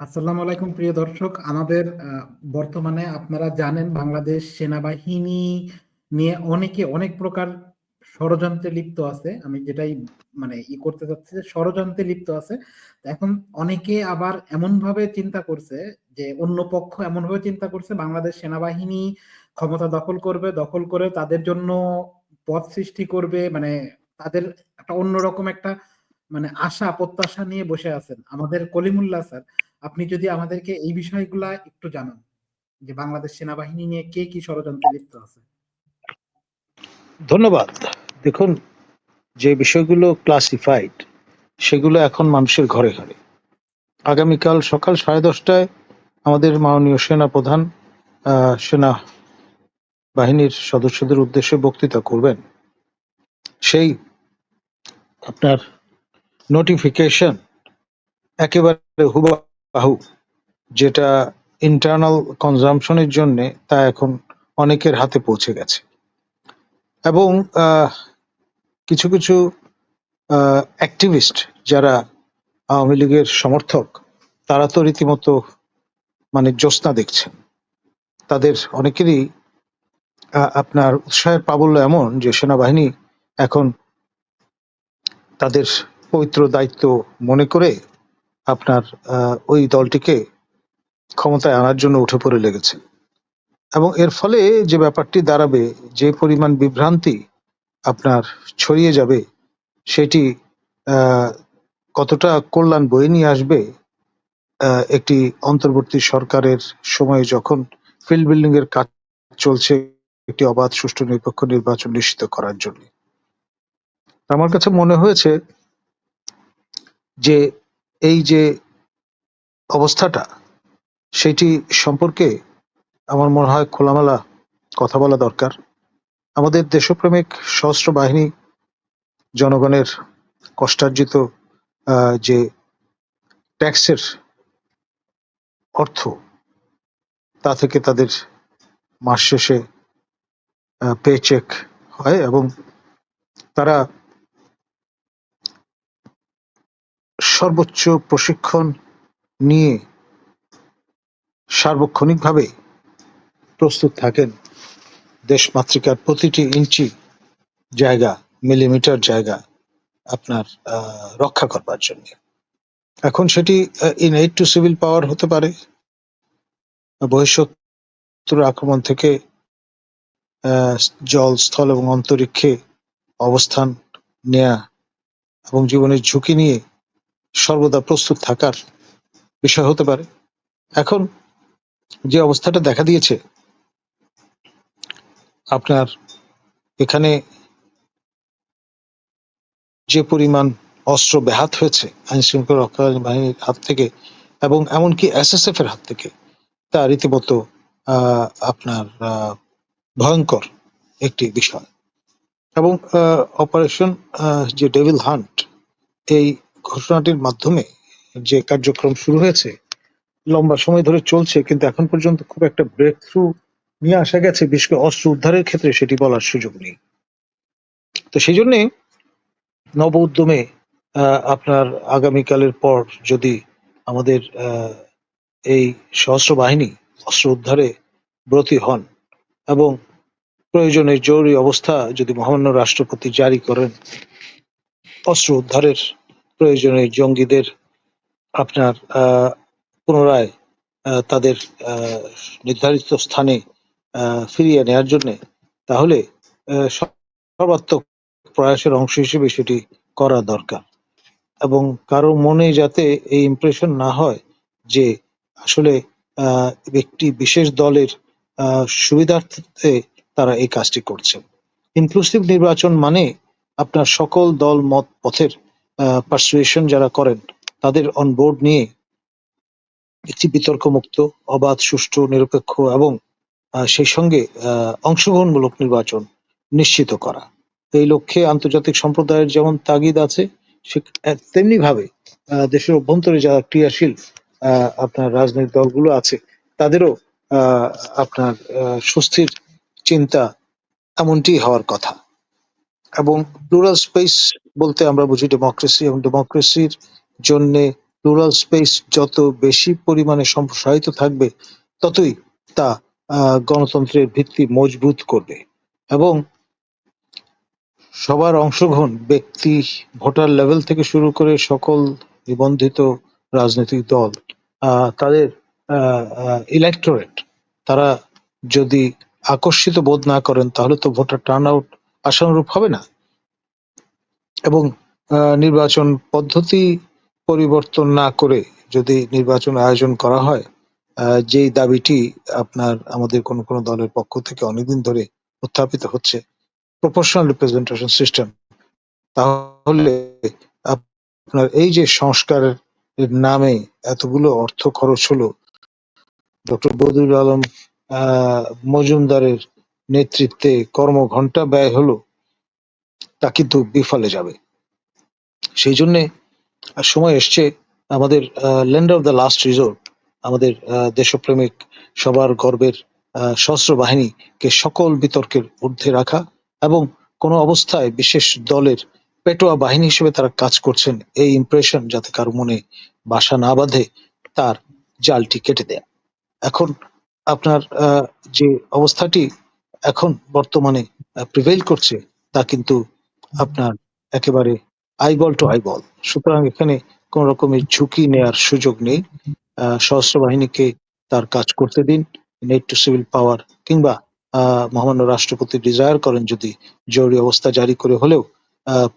আসসালামু আলাইকুম, প্রিয় দর্শক। আমাদের বর্তমানে আপনারা জানেন বাংলাদেশ সেনাবাহিনী নিয়ে অনেকে অনেক প্রকার ষড়যন্ত্রে লিপ্ত আছে। আমি যেটাই মানে ই করতে চাচ্ছি যে ষড়যন্ত্রে লিপ্ত আছে। এখন অনেকে আবার এমন ভাবে চিন্তা করছে যে অন্য পক্ষ এমন ভাবে চিন্তা করছে, বাংলাদেশ সেনাবাহিনী ক্ষমতা দখল করবে, দখল করে তাদের জন্য পথ সৃষ্টি করবে মানে তাদের একটা অন্যরকম একটা মানে আশা, প্রত্যাশা নিয়ে বসে আছেন। আমাদের কলিমুল্লাহ স্যার আপনি যদি আমাদেরকে এই বিষয়গুলা একটু জানান, যে বাংলাদেশ সেনাবাহিনী নিয়ে কে কি ষড়যন্ত্রে লিপ্ত আছে। ধন্যবাদ। দেখুন, যে বিষয়গুলো ক্লাসিফাইড সেগুলো এখন মানুষের ঘরে ঘরে। আগামীকাল সকাল সাড়ে দশটায় আমাদের মাননীয় সেনা প্রধান সেনা বাহিনীর সদস্যদের উদ্দেশ্যে বক্তৃতা করবেন। সেই আপনার নোটিফিকেশন একেবারে হুবাহু যেটা ইন্টারনাল কনজামশনের জন্য তা এখন অনেকের হাতে পৌঁছে গেছে। এবং আহ, কিছু কিছু অ্যাক্টিভিস্ট যারা আওয়ামী লীগের সমর্থক তারা তো রীতিমতো মানে জ্যোৎস্না দেখছেন। তাদের অনেকেরই আহ, আপনার উৎসাহের প্রাবল্য এমন যে সেনাবাহিনী এখন তাদের পবিত্র দায়িত্ব মনে করে আপনার ওই দলটিকে ক্ষমতায় আনার জন্য উঠে পড়ে লেগেছে। এবং এর ফলে যে ব্যাপারটি দাঁড়াবে, যে পরিমাণ বিভ্রান্তি আপনার ছড়িয়ে যাবে, সেটি কতটা কল্যাণ বয়ে নিয়ে আসবে একটি অন্তর্বর্তী সরকারের সময়ে যখন ফিল্ড বিল্ডিং এর কাজ চলছে, একটি অবাধ সুষ্ঠু নিরপেক্ষ নির্বাচন নিশ্চিত করার জন্য। আমার কাছে মনে হয়েছে যে এই যে অবস্থাটা, সেটি সম্পর্কে আমার মনে হয় খোলামেলা কথা বলা দরকার। আমাদের দেশপ্রেমিক সশস্ত্র বাহিনী জনগণের কষ্টার্জিত যে ট্যাক্সের অর্থ, তা থেকে তাদের মাস শেষে পে চেক হয় এবং তারা সর্বোচ্চ প্রশিক্ষণ নিয়ে সার্বক্ষণিকভাবে প্রস্তুত থাকেন। দেশ মাতৃকার প্রতিটি ইঞ্চি জায়গা, মিলিমিটার জায়গা আপনার রক্ষা করবার জন্য। এখন সেটি in aid to civil power হতে পারে। বহিঃশত্রুর আক্রমণ থেকে জল, স্থল এবং অন্তরিক্ষে অবস্থান নেয়া এবং জীবনের ঝুঁকি নিয়ে সর্বদা প্রস্তুত থাকার বিষয় হতে পারে। এখন যে অবস্থাটা দেখা দিয়েছে, আপনার এখানে যে পরিমাণ অস্ত্র ব্যাহাত হয়েছে আইন শৃঙ্খলা রক্ষাকারী বাহিনীর হাত থেকে এবং এমনকি এসএসএফ এর হাত থেকে, তা রীতিমতো আপনার ভয়ঙ্কর একটি বিষয়। এবং অপারেশন যে ডেভিল হান্ট, এই ঘোষণাটির মাধ্যমে যে কার্যক্রম শুরু হয়েছে, লম্বা সময় ধরে চলছে, কিন্তু এখন পর্যন্ত খুব একটা ব্রেক থ্রু নিয়ে আসা গেছে, বিশেষ করে অস্ত্র উদ্ধারের ক্ষেত্রে সেটি বলার সুযোগ নেই। তো সেই জন্যে নব উদ্যমে আপনার আগামীকালের পর যদি আমাদের এই সশস্ত্র বাহিনী অস্ত্র উদ্ধারে ব্রতী হন এবং প্রয়োজনে জরুরি অবস্থা যদি মহামান্য রাষ্ট্রপতি জারি করেন, অস্ত্র উদ্ধারের প্রয়োজনে জঙ্গিদের আপনার পুনরায় তাদের নির্ধারিত স্থানে ফিরিয়ে নেয়ার জন্য। তাহলে সর্বাত্মক প্রয়াসের অংশ হিসেবে সেটি করা দরকার। এবং কারও মনে যাতে এই ইমপ্রেশন না হয় যে আসলে একটি বিশেষ দলের সুবিধার্থে তারা এই কাজটি করছে। ইনক্লুসিভ নির্বাচন মানে আপনার সকল দল মত পথের পারসুয়েশন যারা করেন, তাদের অন বোর্ড নিয়ে একটি বিতর্ক মুক্ত অবাধ, সুষ্ঠু, নিরপেক্ষ এবং সেই সঙ্গে অংশগ্রহণমূলক নির্বাচন নিশ্চিত করা। এই লক্ষ্যে আন্তর্জাতিক সম্প্রদায়ের যেমন তাগিদ আছে তেমনি ভাবে দেশের অভ্যন্তরে যারা ক্রিয়াশীল আপনার রাজনৈতিক দলগুলো আছে, তাদেরও আপনার সুস্থির চিন্তা এমনটি হওয়ার কথা। এবং প্লুরাল স্পেস বলতে আমরা বুঝি ডেমোক্রেসি এবং ডেমোক্রেসির জন্য রুরাল স্পেস যত বেশি পরিমাণে সম্প্রসারিত থাকবে, ততই তা গণতন্ত্রের ভিত্তি মজবুত করবে এবং সবার অংশগ্রহণ, ব্যক্তি, ভোটার লেভেল থেকে শুরু করে সকল নিবন্ধিত রাজনৈতিক দল তাদের ইলেকটোরেট তারা যদি আকর্ষিত বোধ না করেন তাহলে তো ভোটার টার্ন আউট আশানুরূপ হবে না। এবং নির্বাচন পদ্ধতি পরিবর্তন না করে যদি নির্বাচন আয়োজন করা হয় যেই দাবিটি আপনার, আমাদের কোন কোন দলের পক্ষ থেকে অনেকদিন ধরে উত্থাপিত হচ্ছে প্রপোর্শনাল রিপ্রেজেন্টেশন সিস্টেম তাহলে আপনার এই যে সংস্কারের নামে এতগুলো অর্থ খরচ হলো, ডক্টর বদিউল আলম মজুমদারের নেতৃত্বে কর্মঘণ্টা ব্যয় হলো তা কিন্তু বিফলে যাবে। সেই জন্যে সময় এসছে আমাদের land of the last resort আমাদের দেশপ্রেমিক সবার গর্বের সশস্ত্র বাহিনীকে সকল বিতর্কের ঊর্ধ্বে রাখা এবং কোনো অবস্থায় বিশেষ দলের পেটোয়া বাহিনী হিসেবে তারা কাজ করছেন, এই ইমপ্রেশন যাতে কারও মনে বাসা না বাঁধে, তার জালটি কেটে দেয়া এখন আপনার যে অবস্থাটি এখন বর্তমানে প্রিভেল করছে, তা কিন্তু আপনার একেবারে আইবল টু আইবল সুতরাং এখানে কোন রকমের ঝুঁকি নেয়ার সুযোগ নেই। সশস্ত্র বাহিনীকে তার কাজ করতে দিন। নেট টু সিভিল পাওয়ার কিংবা মহামান্য রাষ্ট্রপতি ডিজায়ার করেন যদি জরুরি অবস্থা জারি করে হলেও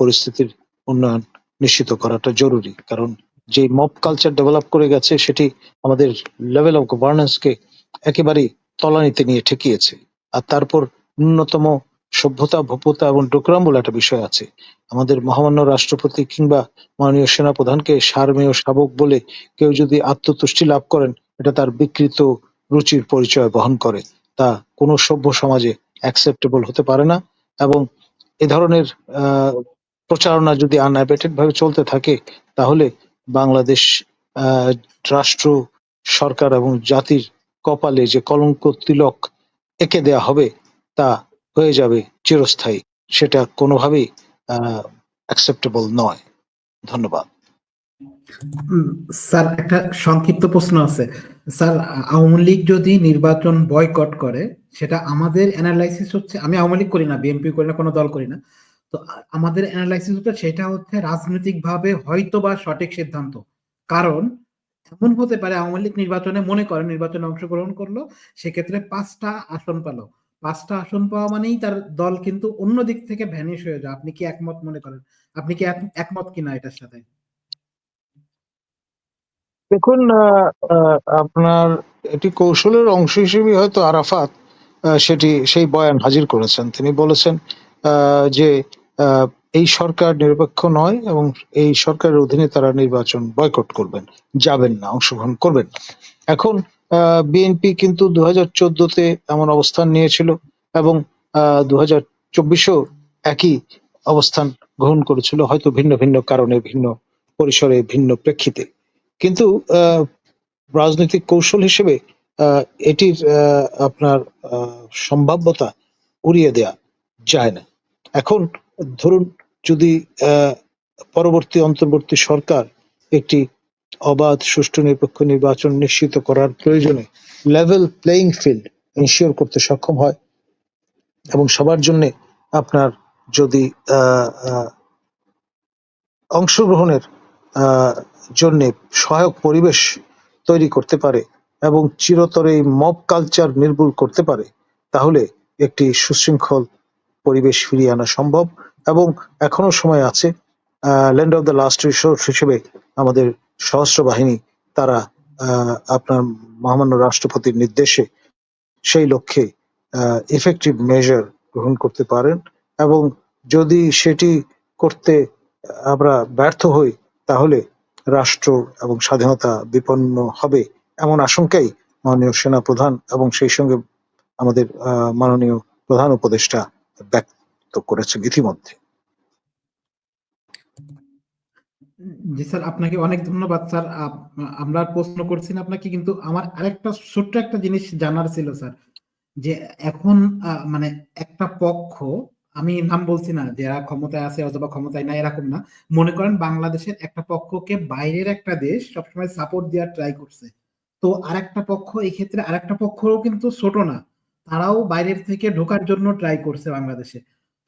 পরিস্থিতির উন্নয়ন নিশ্চিত করাটা জরুরি। কারণ যে মব কালচার ডেভেলপ করে গেছে, সেটি আমাদের লেভেল অফ গভর্নেন্সকে একেবারেই তলানিতে নিয়ে ঠেকিয়েছে। আর তারপর ন্যূনতম সভ্যতা ভব্যতা এবং ডোকরাম বলে একটা বিষয় আছে। আমাদের মহামান্য রাষ্ট্রপতি কিংবা মাননীয় সেনাপ্রধানকে সারমেয় শাবক বলে কেউ যদি আত্মতুষ্টি লাভ করেন, এটা তার বিকৃত রুচির পরিচয় বহন করে। তা কোনো সভ্য সমাজে অ্যাকসেপ্টেবল হতে পারে না এবং এ ধরনের প্রচারণা যদি আনঅ্যাবেটেড ভাবে চলতে থাকে, তাহলে বাংলাদেশ রাষ্ট্র, সরকার এবং জাতির কপালে যে কলঙ্ক তিলক এঁকে দেয়া হবে, তা হয়ে যাবে চিরস্থায়ী। সেটা কোনোভাবেই অ্যাকসেপ্টেবল নয়। ধন্যবাদ। স্যার, একটা সংক্ষিপ্ত প্রশ্ন আছে। স্যার, আওয়ামী লীগ যদি নির্বাচন বয়কট করে, সেটা আমাদের অ্যানালাইসিস হচ্ছে, আমি আওয়ামী লীগ করি না বিএনপি করি না, কোনো দল করি না। তো আমাদের অ্যানালাইসিস হচ্ছে, সেটা হচ্ছে রাজনৈতিকভাবে হয়তো বা সঠিক সিদ্ধান্ত। কারণ, এমন হতে পারে আওয়ামী লীগ নির্বাচনে মনে করেন নির্বাচনে অংশগ্রহণ করল, সেক্ষেত্রে পাঁচটা আসন পেল। পাঁচটা আসন পাওয়া মানেই তার দল কিন্তু অন্য দিক থেকে ভ্যানিশ হয়ে যায়। আপনি কি একমত মনে করেন? আপনি কি একমত কিনা এটার সাথে? দেখুন আপনার এটি কৌশলের অংশ হিসেবে হয়তো আরাফাত সেটি, সেই বয়ান হাজির করেছেন। তিনি বলেছেন যে এই সরকার নিরপেক্ষ নয় এবং এই সরকারের অধীনে তারা নির্বাচন বয়কট করবেন, যাবেন না, অংশগ্রহণ করবেন না। এখন বিএনপি কিন্তু দু হাজার চোদ্দতে এমন অবস্থান নিয়েছিল এবং দু হাজার চব্বিশেও একই অবস্থান গ্রহণ করেছিল, হয়তো ভিন্ন ভিন্ন কারণে, ভিন্ন পরিসরে, ভিন্ন প্রেক্ষিতে। কিন্তু রাজনৈতিক কৌশল হিসেবে এটির আপনার সম্ভাব্যতা উড়িয়ে দেয়া যায় না। এখন ধরুন যদি পরবর্তী, অন্তর্বর্তী সরকার একটি অবাধ, সুষ্ঠু, নিরপেক্ষ নির্বাচন নিশ্চিত করার প্রয়োজনে লেভেল প্লেইং ফিল্ড এনশিওর করতে সক্ষম হয় এবং সবার জন্য আপনার যদি অংশগ্রহণের জন্য সহায়ক পরিবেশ তৈরি করতে পারে এবং চিরতরে মব কালচার নির্মূল করতে পারে, তাহলে একটি সুশৃঙ্খল পরিবেশ ফিরিয়ে আনা সম্ভব এবং এখনও সময় আছে land of the last resource হিসেবে আমাদের সশস্ত্র বাহিনী তারা আপনার মহামান্য রাষ্ট্রপতির নির্দেশে সেই লক্ষ্যে ইফেক্টিভ মেজার গ্রহণ করতে পারেন এবং যদি সেটি করতে আমরা ব্যর্থ হই, তাহলে রাষ্ট্র এবং স্বাধীনতা বিপন্ন হবে এমন আশঙ্কাই মাননীয় সেনা প্রধান এবং সেই সঙ্গে আমাদের মাননীয় প্রধান উপদেষ্টা ব্যক্ত করেছেন ইতিমধ্যে। জি স্যার, আপনাকে অনেক ধন্যবাদ স্যার। আমরা প্রশ্ন করছি না আপনাকে, কিন্তু আমার আরেকটা ছোট্ট একটা জিনিস জানার ছিল স্যার, যে এখন মানে একটা পক্ষ, আমি নাম বলছি না যে এরা ক্ষমতায় আছে অথবা ক্ষমতায় নাই এরকম না, মনে করেন বাংলাদেশের একটা পক্ষকে বাইরের একটা দেশ সবসময় সাপোর্ট দেওয়ার ট্রাই করছে। তো আরেকটা পক্ষ, এই ক্ষেত্রে আরেকটা পক্ষও কিন্তু ছোট না, তারাও বাইরের থেকে ঢোকার জন্য ট্রাই করছে বাংলাদেশে।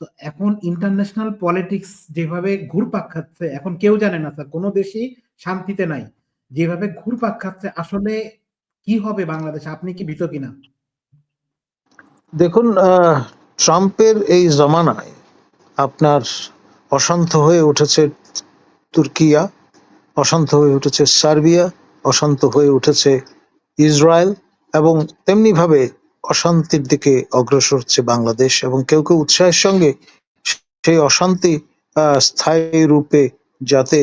তো এখন ইন্টারন্যাশনাল পলিটিক্স যেভাবে ঘুরপাক খাচ্ছে, এখন কেউ জানে না স্যার কোনো দেশই শান্তিতে নাই। যেভাবে ঘুরপাক খাচ্ছে, আসলে কি হবে বাংলাদেশে? আপনি কি ভীত কিনা? দেখুন ট্রাম্পের এই জমানায় আপনার অশান্ত হয়ে উঠেছে তুর্কিয়া, অশান্ত হয়ে উঠেছে সার্বিয়া, অশান্ত হয়ে উঠেছে ইসরায়েল এবং তেমনি ভাবে অশান্তির দিকে অগ্রসর হচ্ছে বাংলাদেশ এবং কেউ কেউ উৎসাহের সঙ্গে সেই অশান্তি স্থায়ী রূপে যাতে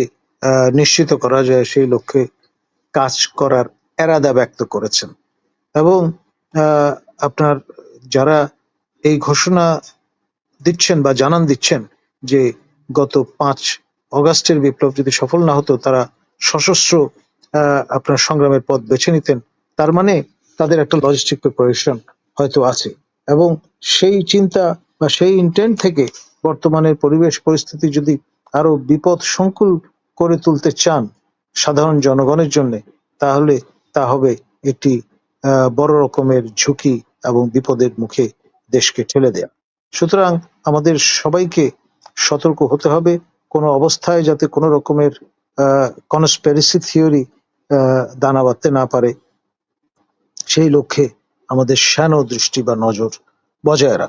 নিশ্চিত করা যায় সেই লক্ষ্যে কাজ করার এরাদা ব্যক্ত করেছেন। এবং আপনার যারা এই ঘোষণা দিচ্ছেন বা জানান দিচ্ছেন যে গত পাঁচ অগাস্টের বিপ্লব যদি সফল না হতো, তারা সশস্ত্র আপনার সংগ্রামের পথ বেছে নিতেন। তার মানে তাদের একটা লজিস্টিক প্রিপারেশন হয়তো আছে। এবং সেই চিন্তা বা সেই ইন্টেন্ট থেকে বর্তমানের পরিবেশ পরিস্থিতি যদি আরও বিপদ সংকুল করে তুলতে চান সাধারণ জনগণের জন্য, তাহলে তা হবে একটি বড় রকমের ঝুঁকি এবং বিপদের মুখে দেশকে ঠেলে দেয়া। সুতরাং আমাদের সবাইকে সতর্ক হতে হবে। কোনো অবস্থায় যাতে কোনো রকমের কনস্পেরেসি থিওরি দানা বাঁধতে না পারে সেই লক্ষ্যে আমাদের শ্যানো দৃষ্টি বা নজর বজায় রাখা